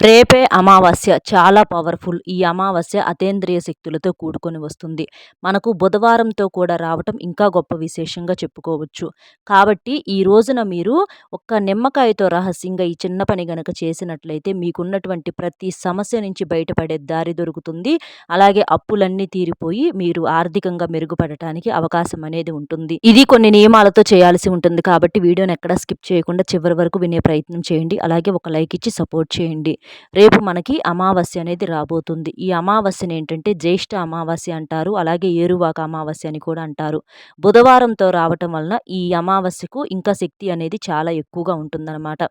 రేపే అమావాస్య చాలా పవర్ఫుల్. ఈ అమావాస్య అతేంద్రియ శక్తులతో కూడుకొని వస్తుంది. మనకు బుధవారంతో కూడా రావటం ఇంకా గొప్ప విశేషంగా చెప్పుకోవచ్చు. కాబట్టి ఈ రోజున మీరు ఒక్క నిమ్మకాయతో రహస్యంగా ఈ చిన్న పని గనక చేసినట్లయితే మీకున్నటువంటి ప్రతి సమస్య నుంచి బయటపడే దారి దొరుకుతుంది. అలాగే అప్పులన్నీ తీరిపోయి మీరు ఆర్థికంగా మెరుగుపడటానికి అవకాశం అనేది ఉంటుంది. ఇది కొన్ని నియమాలతో చేయాల్సి ఉంటుంది కాబట్టి వీడియోని ఎక్కడ స్కిప్ చేయకుండా చివరి వరకు వినే ప్రయత్నం చేయండి. అలాగే ఒక లైక్ ఇచ్చి సపోర్ట్ చేయండి. రేపు మనకి అమావాస్య అనేది రాబోతుంది. ఈ అమావాస్యని ఏంటంటే జ్యేష్ఠ అమావాస్య అంటారు అలాగే ఏరువాక అమావాస్య అని కూడా అంటారు. బుధవారంతో రావటం వలన ఈ అమావాస్యకు ఇంకా శక్తి అనేది చాలా ఎక్కువగా ఉంటుందన్నమాట.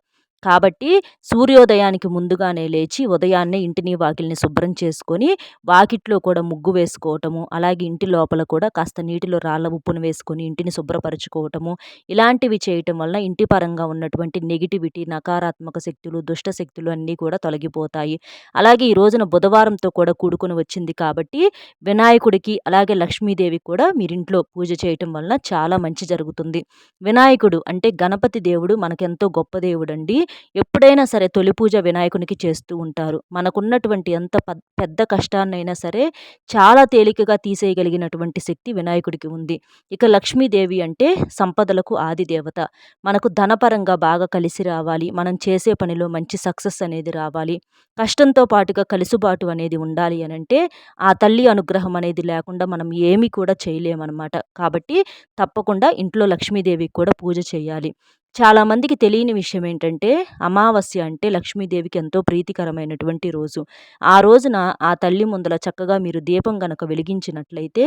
కాబట్టి సూర్యోదయానికి ముందుగానే లేచి ఉదయాన్నే ఇంటిని వాకిల్ని శుభ్రం చేసుకొని వాకిట్లో కూడా ముగ్గు వేసుకోవటము అలాగే ఇంటి లోపల కూడా కాస్త నీటిలో రాళ్ళ ఉప్పును వేసుకొని ఇంటిని శుభ్రపరచుకోవటము ఇలాంటివి చేయటం వల్ల ఇంటి పరంగా ఉన్నటువంటి నెగిటివిటీ నకారాత్మక శక్తులు దుష్ట శక్తులు అన్నీ కూడా తొలగిపోతాయి. అలాగే ఈ రోజున బుధవారంతో కూడా కూడుకొని వచ్చింది కాబట్టి వినాయకుడికి అలాగే లక్ష్మీదేవి కూడా మీరింట్లో పూజ చేయటం వలన చాలా మంచి జరుగుతుంది. వినాయకుడు అంటే గణపతి దేవుడు మనకెంతో గొప్ప దేవుడు అండి ఎప్పుడైనా సరే తొలి పూజ వినాయకునికి చేస్తూ ఉంటారు. మనకున్నటువంటి ఎంత పెద్ద కష్టాన్నైనా సరే చాలా తేలికగా తీసేయగలిగినటువంటి శక్తి వినాయకుడికి ఉంది. ఇక లక్ష్మీదేవి అంటే సంపదలకు ఆది దేవత. మనకు ధనపరంగా బాగా కలిసి రావాలి. మనం చేసే పనిలో మంచి సక్సెస్ అనేది రావాలి. కష్టంతో పాటుగా కలుసుబాటు అనేది ఉండాలి అని అంటే ఆ తల్లి అనుగ్రహం అనేది లేకుండా మనం ఏమీ కూడా చేయలేమన్నమాట. కాబట్టి తప్పకుండా ఇంట్లో లక్ష్మీదేవికి కూడా పూజ చేయాలి. చాలామందికి తెలియని విషయం ఏంటంటే అమావాస్య అంటే లక్ష్మీదేవికి ఎంతో ప్రీతికరమైనటువంటి రోజు. ఆ రోజున ఆ తల్లి ముందల చక్కగా మీరు దీపం గనక వెలిగించినట్లయితే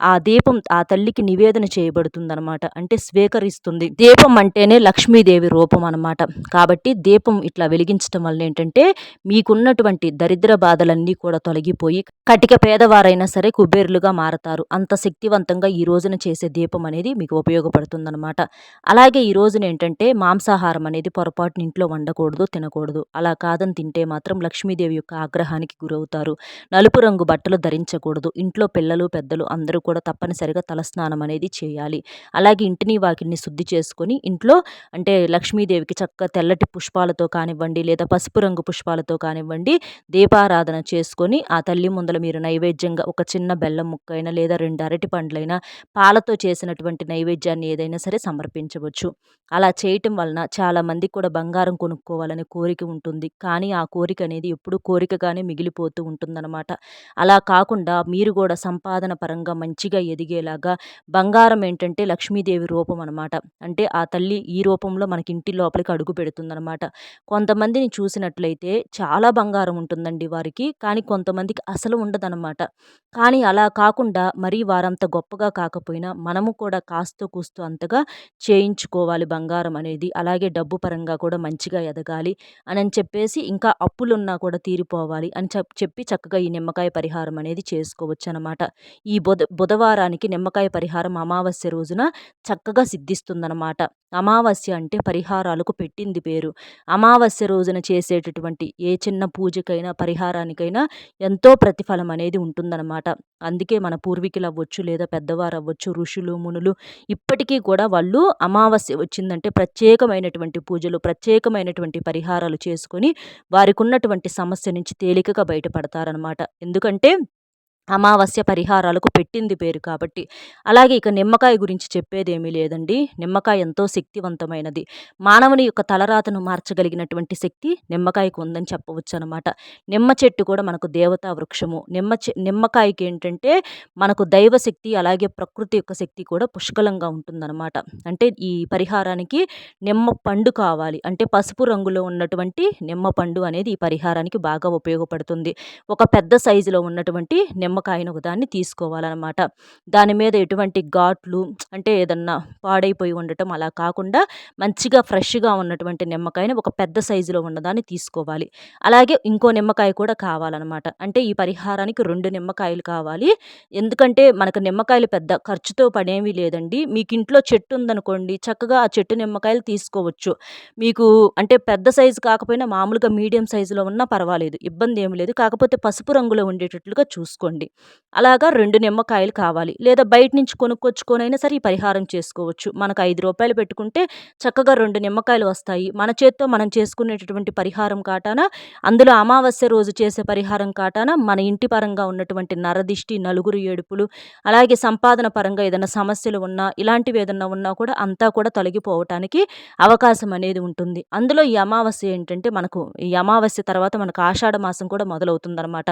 ఆ దీపం ఆ తల్లికి నివేదన చేయబడుతుందనమాట అంటే స్వీకరిస్తుంది. దీపం అంటేనే లక్ష్మీదేవి రూపం అనమాట కాబట్టి దీపం ఇట్లా వెలిగించడం వల్ల ఏంటంటే మీకున్నటువంటి దరిద్ర బాధలన్నీ కూడా తొలగిపోయి కటిక పేదవారైనా సరే కుబేరులుగా మారతారు. అంత శక్తివంతంగా ఈ రోజున చేసే దీపం అనేది మీకు ఉపయోగపడుతుందనమాట అలాగే ఈ రోజున ఏంటంటే ఏంటంటే మాంసాహారం అనేది పొరపాటున ఇంట్లో వండకూడదు తినకూడదు. అలా కాదని తింటే మాత్రం లక్ష్మీదేవి యొక్క ఆగ్రహానికి గురవుతారు. నలుపు రంగు బట్టలు ధరించకూడదు. ఇంట్లో పిల్లలు పెద్దలు అందరూ కూడా తప్పనిసరిగా తలస్నానం అనేది చేయాలి. అలాగే ఇంటిని వాకిల్ని శుద్ధి చేసుకొని ఇంట్లో అంటే లక్ష్మీదేవికి చక్కగా తెల్లటి పుష్పాలతో కానివ్వండి లేదా పసుపు రంగు పుష్పాలతో కానివ్వండి దీపారాధన చేసుకొని ఆ తల్లి ముందల మీరు నైవేద్యంగా ఒక చిన్న బెల్లం ముక్కైనా లేదా రెండు అరటి పండ్లైనా పాలతో చేసినటువంటి నైవేద్యాన్ని ఏదైనా సరే సమర్పించవచ్చు. అలా చేయటం వలన చాలామంది కూడా బంగారం కొనుక్కోవాలనే కోరిక ఉంటుంది. కానీ ఆ కోరిక అనేది ఎప్పుడు కోరికగానే మిగిలిపోతూ ఉంటుందన్నమాట. అలా కాకుండా మీరు కూడా సంపాదన పరంగా మంచిగా ఎదిగేలాగా బంగారం ఏంటంటే లక్ష్మీదేవి రూపం అనమాట అంటే ఆ తల్లి ఈ రూపంలో మనకి ఇంటి లోపలికి అడుగు పెడుతుందనమాట కొంతమందిని చూసినట్లయితే చాలా బంగారం ఉంటుందండి వారికి. కానీ కొంతమందికి అసలు ఉండదన్నమాట. కానీ అలా కాకుండా మరీ వారంత గొప్పగా కాకపోయినా మనము కూడా కాస్తో కూస్తూ అంతగా చేయించుకోవాలి బంగారం వ్యాపారం అనేది అలాగే డబ్బు పరంగా కూడా మంచిగా ఎదగాలి అని అని చెప్పేసి ఇంకా అప్పులున్నా కూడా తీరిపోవాలి అని చెప్పి చక్కగా ఈ నిమ్మకాయ పరిహారం అనేది చేసుకోవచ్చు అనమాట ఈ బుధ బుధవారానికి నిమ్మకాయ పరిహారం అమావాస్య రోజున చక్కగా సిద్ధిస్తుందన్నమాట అమావాస్య అంటే పరిహారాలకు పెట్టింది పేరు. అమావాస్య రోజున చేసేటటువంటి ఏ చిన్న పూజకైనా పరిహారానికైనా ఎంతో ప్రతిఫలం అనేది ఉంటుందన్నమాట అందుకే మన పూర్వీకులు అవ్వచ్చు లేదా పెద్దవారు అవ్వచ్చు ఋషులు మునులు ఇప్పటికీ కూడా వాళ్ళు అమావాస్య వచ్చిందంటే ప్రత్యేకమైనటువంటి పూజలు ప్రత్యేకమైనటువంటి పరిహారాలు చేసుకొని వారికి ఉన్నటువంటి సమస్య నుంచి తేలికగా బయటపడతారనమాట ఎందుకంటే అమావాస్య పరిహారాలకు పెట్టింది పేరు కాబట్టి. అలాగే ఇక నిమ్మకాయ గురించి చెప్పేదేమీ లేదండి. నిమ్మకాయ ఎంతో శక్తివంతమైనది. మానవుని యొక్క తలరాతను మార్చగలిగినటువంటి శక్తి నిమ్మకాయకు ఉందని చెప్పవచ్చు అనమాట నిమ్మ చెట్టు కూడా మనకు దేవతా వృక్షము. నిమ్మ చె నిమ్మకాయకి ఏంటంటే మనకు దైవశక్తి అలాగే ప్రకృతి యొక్క శక్తి కూడా పుష్కలంగా ఉంటుందన్నమాట. అంటే ఈ పరిహారానికి నిమ్మ పండు కావాలి. అంటే పసుపు రంగులో ఉన్నటువంటి నిమ్మ పండు అనేది ఈ పరిహారానికి బాగా ఉపయోగపడుతుంది. ఒక పెద్ద సైజులో ఉన్నటువంటి నిమ్మ నిమ్మకాయను ఒకదాన్ని తీసుకోవాలన్నమాట. దాని మీద ఎటువంటి ఘాట్లు అంటే ఏదన్నా పాడైపోయి ఉండటం అలా కాకుండా మంచిగా ఫ్రెష్గా ఉన్నటువంటి నిమ్మకాయని ఒక పెద్ద సైజులో ఉన్నదాన్ని తీసుకోవాలి. అలాగే ఇంకో నిమ్మకాయ కూడా కావాలన్నమాట. అంటే ఈ పరిహారానికి రెండు నిమ్మకాయలు కావాలి. ఎందుకంటే మనకు నిమ్మకాయలు పెద్ద ఖర్చుతో పడేమీ లేదండి. మీకు ఇంట్లో చెట్టు ఉందనుకోండి చక్కగా ఆ చెట్టు నిమ్మకాయలు తీసుకోవచ్చు. మీకు అంటే పెద్ద సైజు కాకపోయినా మామూలుగా మీడియం సైజులో ఉన్నా పర్వాలేదు. ఇబ్బంది ఏమి లేదు. కాకపోతే పసుపు రంగులో ఉండేటట్లుగా చూసుకోండి. చేసుకోండి. అలాగా రెండు నిమ్మకాయలు కావాలి. లేదా బయట నుంచి కొనుక్కొచ్చుకొనైనా సరే ఈ పరిహారం చేసుకోవచ్చు. మనకు ఐదు రూపాయలు పెట్టుకుంటే చక్కగా రెండు నిమ్మకాయలు వస్తాయి. మన చేత్తో మనం చేసుకునేటటువంటి పరిహారం కాటాన అందులో అమావాస్య రోజు చేసే పరిహారం కాటాన మన ఇంటి పరంగా ఉన్నటువంటి నరదిష్టి నలుగురు ఏడుపులు అలాగే సంపాదన పరంగా ఏదైనా సమస్యలు ఉన్నా ఇలాంటివి ఏదైనా ఉన్నా కూడా అంతా కూడా తొలగిపోవటానికి అవకాశం అనేది ఉంటుంది. అందులో ఈ అమావాస్య ఏంటంటే మనకు ఈ అమావాస్య తర్వాత మనకు ఆషాఢ మాసం కూడా మొదలవుతుందన్నమాట.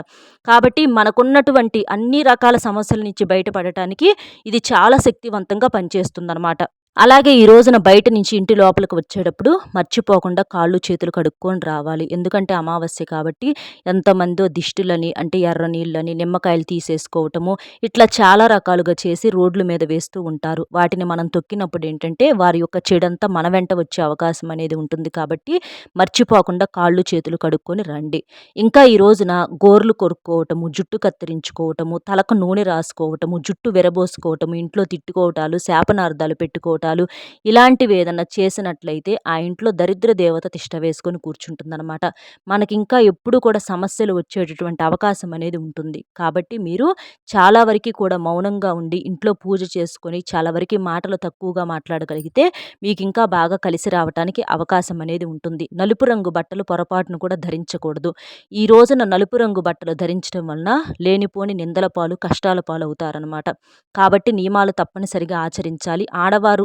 కాబట్టి మనకున్నటువంటి వంటి అన్ని రకాల సమస్యల నుంచి బయటపడటానికి ఇది చాలా శక్తివంతంగా పనిచేస్తుందన్నమాట. అలాగే ఈ రోజున బయట నుంచి ఇంటి లోపలికి వచ్చేటప్పుడు మర్చిపోకుండా కాళ్ళు చేతులు కడుక్కొని రావాలి. ఎందుకంటే అమావాస్య కాబట్టి ఎంతమందో దిష్టులని అంటే ఎర్ర నీళ్ళని నిమ్మకాయలు తీసేసుకోవటము ఇట్లా చాలా రకాలుగా చేసి రోడ్ల మీద వేస్తూ ఉంటారు. వాటిని మనం తొక్కినప్పుడు ఏంటంటే వారి యొక్క చెడంతా మన వెంట వచ్చే అవకాశం అనేది ఉంటుంది కాబట్టి మర్చిపోకుండా కాళ్ళు చేతులు కడుక్కొని రండి. ఇంకా ఈ రోజున గోర్లు కొరుక్కోవటము జుట్టు కత్తిరించుకోవటము తలకు నూనె రాసుకోవటము జుట్టు విరబోసుకోవటము ఇంట్లో తిట్టుకోవటాలు శాపనార్థాలు పెట్టుకోవటం చేసుకోవటాలు ఇలాంటివి ఏదన్నా చేసినట్లయితే ఆ ఇంట్లో దరిద్ర దేవత తిష్ట వేసుకొని కూర్చుంటుందన్నమాట. మనకి ఇంకా ఎప్పుడు కూడా సమస్యలు వచ్చేటటువంటి అవకాశం అనేది ఉంటుంది. కాబట్టి మీరు చాలా వరకు కూడా మౌనంగా ఉండి ఇంట్లో పూజ చేసుకొని చాలా వరకు మాటలు తక్కువగా మాట్లాడగలిగితే మీకు ఇంకా బాగా కలిసి రావడానికి అవకాశం అనేది ఉంటుంది. నలుపు రంగు బట్టలు పొరపాటును కూడా ధరించకూడదు. ఈ రోజున నలుపు రంగు బట్టలు ధరించడం వలన లేనిపోని నిందల పాలు కష్టాల పాలు అవుతారనమాట కాబట్టి నియమాలు తప్పనిసరిగా ఆచరించాలి. ఆడవారు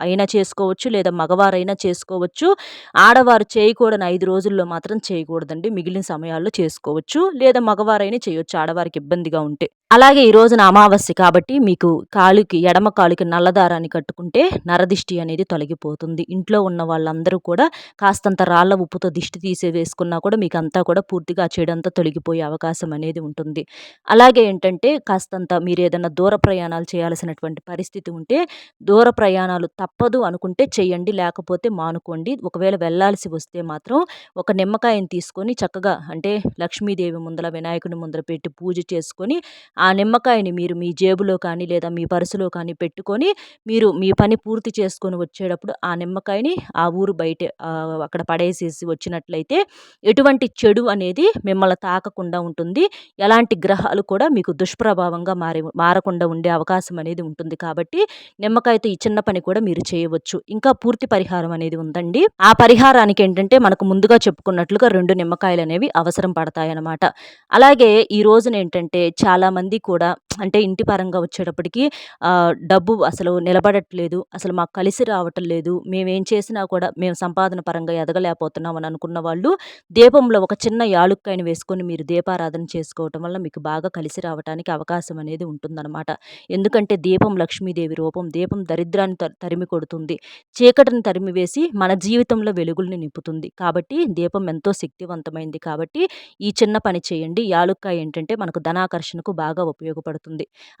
అయినా చేసుకోవచ్చు లేదా మగవారైనా చేసుకోవచ్చు. ఆడవారు చేయకూడని ఐదు రోజుల్లో మాత్రం చేయకూడదండి. మిగిలిన సమయాల్లో చేసుకోవచ్చు లేదా మగవారైనా చేయొచ్చు. ఆడవారికి ఇబ్బందిగా ఉంటే. అలాగే ఈ రోజున అమావాస్య కాబట్టి మీకు కాలుకి ఎడమ కాలుకి నల్లదారాన్ని కట్టుకుంటే నరదిష్టి అనేది తొలగిపోతుంది. ఇంట్లో ఉన్న వాళ్ళందరూ కూడా కాస్తంత రాళ్ళ ఉప్పుతో దిష్టి తీసే వేసుకున్నా కూడా మీకు అంతా కూడా పూర్తిగా చెడంతా తొలగిపోయే అవకాశం అనేది ఉంటుంది. అలాగే ఏంటంటే కాస్తంత మీరు ఏదైనా దూర ప్రయాణాలు చేయాల్సినటువంటి పరిస్థితి ఉంటే దూర ప్రయాణాలు తప్ప తప్పదు అనుకుంటే చేయండి లేకపోతే మానుకోండి. ఒకవేళ వెళ్ళాల్సి వస్తే మాత్రం ఒక నిమ్మకాయని తీసుకొని చక్కగా అంటే లక్ష్మీదేవి ముందర వినాయకుని ముందర పెట్టి పూజ చేసుకొని ఆ నిమ్మకాయని మీరు మీ జేబులో కానీ లేదా మీ పర్సులో కానీ పెట్టుకొని మీరు మీ పని పూర్తి చేసుకొని వచ్చేటప్పుడు ఆ నిమ్మకాయని ఆ ఊరు బయట అక్కడ పడేసేసి వచ్చినట్లయితే ఎటువంటి చెడు అనేది మిమ్మల్ని తాకకుండా ఉంటుంది. ఎలాంటి గ్రహాలు కూడా మీకు దుష్ప్రభావంగా మారి మారకుండా ఉండే అవకాశం అనేది ఉంటుంది. కాబట్టి నిమ్మకాయతో ఈ చిన్న పని కూడా మీరు మీరు చేయవచ్చు. ఇంకా పూర్తి పరిహారం అనేది ఉందండి. ఆ పరిహారానికి ఏంటంటే మనకు ముందుగా చెప్పుకున్నట్లుగా రెండు నిమ్మకాయలు అనేవి అవసరం పడతాయన్నమాట. అలాగే ఈ రోజున ఏంటంటే చాలామంది కూడా అంటే ఇంటి పరంగా వచ్చేటప్పటికి డబ్బు అసలు నిలబడట్లేదు అసలు మాకు కలిసి రావటం లేదు మేమేం చేసినా కూడా మేము సంపాదన పరంగా ఎదగలేకపోతున్నాం అని అనుకున్న వాళ్ళు దీపంలో ఒక చిన్న యాలుక్కాయని వేసుకొని మీరు దీపారాధన చేసుకోవటం వల్ల మీకు బాగా కలిసి రావడానికి అవకాశం అనేది ఉంటుందన్నమాట. ఎందుకంటే దీపం లక్ష్మీదేవి రూపం దీపం దరిద్రాన్ని తరిమి కొడుతుంది. చీకటిని తరిమి వేసి మన జీవితంలో వెలుగుల్ని నింపుతుంది. కాబట్టి దీపం ఎంతో శక్తివంతమైంది కాబట్టి ఈ చిన్న పని చేయండి. యాలుక్కాయ ఏంటంటే మనకు ధనాకర్షణకు బాగా ఉపయోగపడుతుంది.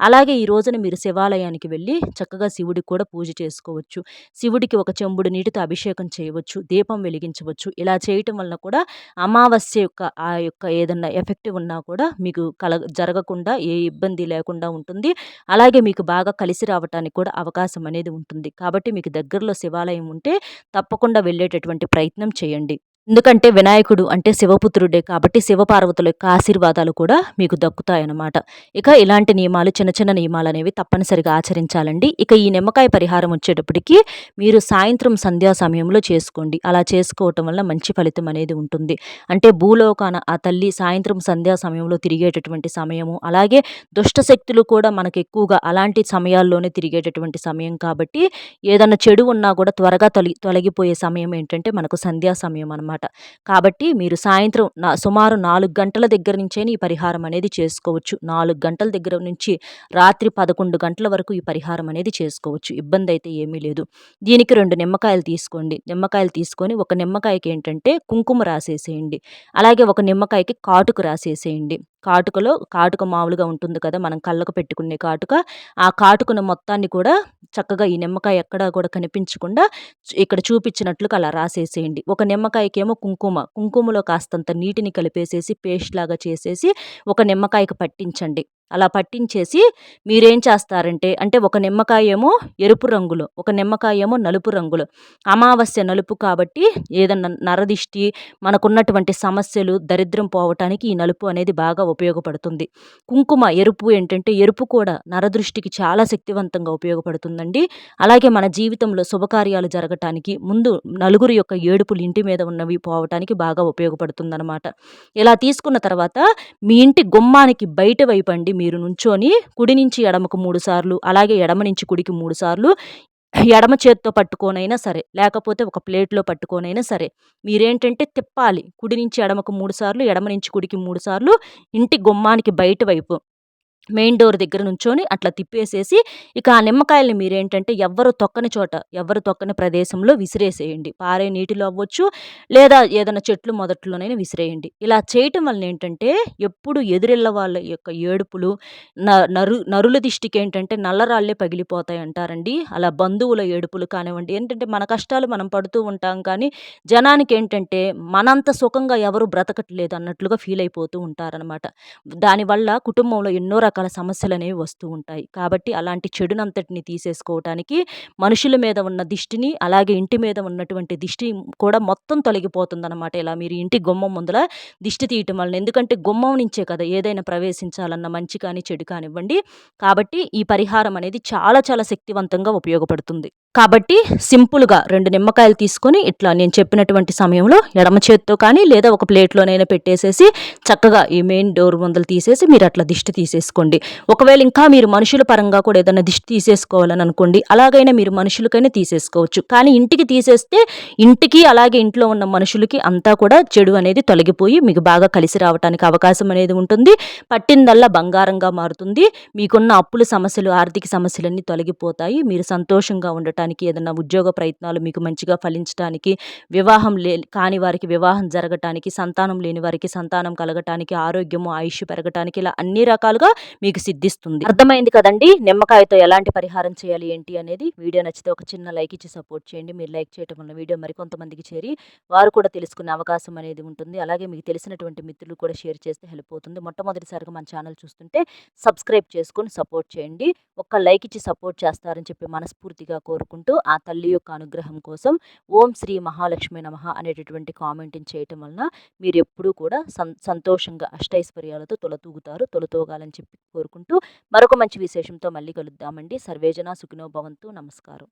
అలాగే ఈ రోజున మీరు శివాలయానికి వెళ్ళి చక్కగా శివుడికి కూడా పూజ చేసుకోవచ్చు. శివుడికి ఒక చెంబుడు నీటితో అభిషేకం చేయవచ్చు. దీపం వెలిగించవచ్చు. ఇలా చేయటం వలన కూడా అమావాస్య యొక్క ఆ యొక్క ఏదన్నా ఎఫెక్ట్ ఉన్నా కూడా మీకు కల జరగకుండా ఏ ఇబ్బంది లేకుండా ఉంటుంది. అలాగే మీకు బాగా కలిసి రావటానికి కూడా అవకాశం అనేది ఉంటుంది. కాబట్టి మీకు దగ్గరలో శివాలయం ఉంటే తప్పకుండా వెళ్ళేటటువంటి ప్రయత్నం చేయండి. ఎందుకంటే వినాయకుడు అంటే శివపుత్రుడే కాబట్టి శివపార్వతుల యొక్క ఆశీర్వాదాలు కూడా మీకు దక్కుతాయన్నమాట. ఇక ఇలాంటి నియమాలు చిన్న చిన్న నియమాలు అనేవి తప్పనిసరిగా ఆచరించాలండి. ఇక ఈ నిమ్మకాయ పరిహారం వచ్చేటప్పటికి మీరు సాయంత్రం సంధ్యా సమయంలో చేసుకోండి. అలా చేసుకోవటం వల్ల మంచి ఫలితం అనేది ఉంటుంది. అంటే భూలోకాన ఆ తల్లి సాయంత్రం సంధ్యా సమయంలో తిరిగేటటువంటి సమయము అలాగే దుష్ట శక్తులు కూడా మనకు ఎక్కువగా అలాంటి సమయాల్లోనే తిరిగేటటువంటి సమయం కాబట్టి ఏదన్నా చెడు ఉన్నా కూడా త్వరగా తొలగి తొలగిపోయే సమయం ఏంటంటే మనకు సంధ్యా సమయం అనమాట అనమాట. కాబట్టి మీరు సాయంత్రం నా సుమారు నాలుగు గంటల దగ్గర నుంచే ఈ పరిహారం అనేది చేసుకోవచ్చు. నాలుగు గంటల దగ్గర నుంచి రాత్రి పదకొండు గంటల వరకు ఈ పరిహారం అనేది చేసుకోవచ్చు. ఇబ్బంది అయితే ఏమీ లేదు. దీనికి రెండు నిమ్మకాయలు తీసుకోండి. నిమ్మకాయలు తీసుకొని ఒక నిమ్మకాయకి ఏంటంటే కుంకుమ రాసేసేయండి. అలాగే ఒక నిమ్మకాయకి కాటుకు రాసేసేయండి. కాటుకలో కాటుక మామూలుగా ఉంటుంది కదా మనం కళ్ళకు పెట్టుకునే కాటుక. ఆ కాటుకను మొత్తాన్ని కూడా చక్కగా ఈ నిమ్మకాయ ఎక్కడా కూడా కనిపించకుండా ఇక్కడ చూపించినట్లుగా అలా రాసేసేయండి. ఒక నిమ్మకాయకేమో కుంకుమ కుంకుమలో కాస్తంత నీటిని కలిపేసేసి పేస్ట్ లాగా చేసేసి ఒక నిమ్మకాయకు పట్టించండి. అలా పట్టించేసి మీరేం చేస్తారంటే అంటే ఒక నిమ్మకాయ ఏమో ఎరుపు రంగులో ఒక నిమ్మకాయ ఏమో నలుపు రంగులో అమావాస్య నలుపు కాబట్టి ఏదన్నా నరదిష్టి మనకున్నటువంటి సమస్యలు దరిద్రం పోవటానికి ఈ నలుపు అనేది బాగా ఉపయోగపడుతుంది. కుంకుమ ఎరుపు ఏంటంటే ఎరుపు కూడా నరదృష్టికి చాలా శక్తివంతంగా ఉపయోగపడుతుందండి. అలాగే మన జీవితంలో శుభకార్యాలు జరగటానికి ముందు నలుగురు యొక్క ఏడుపులు ఇంటి మీద ఉన్నవి పోవటానికి బాగా ఉపయోగపడుతుందన్నమాట. ఇలా తీసుకున్న తర్వాత మీ ఇంటి గుమ్మానికి బయట వైపు అండి మీరు నుంచొని కుడి నుంచి ఎడమకు మూడు సార్లు అలాగే ఎడమ నుంచి కుడికి మూడు సార్లు ఎడమ చేత్తో పట్టుకోనైనా సరే లేకపోతే ఒక ప్లేట్లో పట్టుకోనైనా సరే మీరేంటంటే తిప్పాలి. కుడి నుంచి ఎడమకు మూడు సార్లు ఎడమ నుంచి కుడికి మూడు సార్లు ఇంటి గుమ్మానికి బయట వైపు. మెయిన్ డోర్ దగ్గర నుంచొని అట్లా తిప్పేసేసి ఇక ఆ నిమ్మకాయల్ని మీరేంటంటే ఎవ్వరు తొక్కని చోట ఎవ్వరు తొక్కని ప్రదేశంలో విసిరేసేయండి. పారే నీటిలో అవ్వచ్చు లేదా ఏదైనా చెట్లు మొదట్లోనైనా విసిరేయండి. ఇలా చేయటం వలన ఏంటంటే ఎప్పుడు ఎదురెళ్ళ వాళ్ళ యొక్క ఏడుపులు నరు నరుల దిష్టికి ఏంటంటే నల్లరాళ్ళే పగిలిపోతాయి అంటారండి అలా బంధువుల ఏడుపులు కానివ్వండి ఏంటంటే మన కష్టాలు మనం పడుతూ ఉంటాం కానీ జనానికి ఏంటంటే మనంత సుఖంగా ఎవరు బ్రతకట్లేదు అన్నట్లుగా ఫీల్ అయిపోతూ ఉంటారనమాట దానివల్ల కుటుంబంలో ఎన్నో రకాల సమస్యలు అనేవి వస్తూ ఉంటాయి. కాబట్టి అలాంటి చెడునంతటిని తీసేసుకోవటానికి మనుషుల మీద ఉన్న దిష్టిని అలాగే ఇంటి మీద ఉన్నటువంటి దిష్టి కూడా మొత్తం తొలగిపోతుందన్నమాట. ఇలా మీరు ఇంటి గుమ్మం ముందల దిష్టి తీయటం వలన. ఎందుకంటే గుమ్మం నుంచే కదా ఏదైనా ప్రవేశించాలన్న మంచి కానీ చెడు కానివ్వండి. కాబట్టి ఈ పరిహారం అనేది చాలా చాలా శక్తివంతంగా ఉపయోగపడుతుంది. కాబట్టి సింపుల్గా రెండు నిమ్మకాయలు తీసుకొని ఇట్లా నేను చెప్పినటువంటి సమయంలో ఎడమ చేత్తో కానీ లేదా ఒక ప్లేట్లోనైనా పెట్టేసేసి చక్కగా ఈ మెయిన్ డోర్ ముందలు తీసేసి మీరు అట్లా దిష్టి తీసేసుకోండి. ఒకవేళ ఇంకా మీరు మనుషుల పరంగా కూడా ఏదైనా దిష్టి తీసేసుకోవాలని అనుకోండి అలాగైనా మీరు మనుషులకైనా తీసేసుకోవచ్చు. కానీ ఇంటికి తీసేస్తే ఇంటికి అలాగే ఇంట్లో ఉన్న మనుషులకి అంతా కూడా చెడు అనేది తొలగిపోయి మీకు బాగా కలిసి రావడానికి అవకాశం అనేది ఉంటుంది. పట్టిందల్లా బంగారంగా మారుతుంది. మీకున్న అప్పుల సమస్యలు ఆర్థిక సమస్యలన్నీ తొలగిపోతాయి. మీరు సంతోషంగా ఉండటం జరగటానికి ఏదైనా ఉద్యోగ ప్రయత్నాలు మీకు మంచిగా ఫలించడానికి వివాహం లే కాని వారికి వివాహం జరగటానికి సంతానం లేని వారికి సంతానం కలగటానికి ఆరోగ్యము ఆయుష్ పెరగటానికి ఇలా అన్ని రకాలుగా మీకు సిద్ధిస్తుంది. అర్థమైంది కదండి? నిమ్మకాయతో ఎలాంటి పరిహారం చేయాలి ఏంటి అనేది? వీడియో నచ్చితే ఒక చిన్న లైక్ ఇచ్చి సపోర్ట్ చేయండి. మీరు లైక్ చేయడం వల్ల వీడియో మరికొంతమందికి చేరి వారు కూడా తెలుసుకునే అవకాశం అనేది ఉంటుంది. అలాగే మీకు తెలిసినటువంటి మిత్రులు కూడా షేర్ చేస్తే హెల్ప్ అవుతుంది. మొట్టమొదటిసారిగా మన ఛానల్ చూస్తుంటే సబ్స్క్రైబ్ చేసుకొని సపోర్ట్ చేయండి. ఒక్క లైక్ ఇచ్చి సపోర్ట్ చేస్తారని చెప్పి మనస్ఫూర్తిగా కోరుకుంటున్నాను. కోరుకుంటూ ఆ తల్లి యొక్క అనుగ్రహం కోసం ఓం శ్రీ మహాలక్ష్మి నమ అనేటటువంటి కామెంట్ని చేయటం వలన మీరు ఎప్పుడూ కూడా సంతోషంగా అష్టైశ్వర్యాలతో తొలతూగుతారు తొలతూగాలని చెప్పి కోరుకుంటూ మరొక మంచి విశేషంతో మళ్ళీ కలుద్దామండి. సర్వేజన సుఖినో భవంతు. నమస్కారం.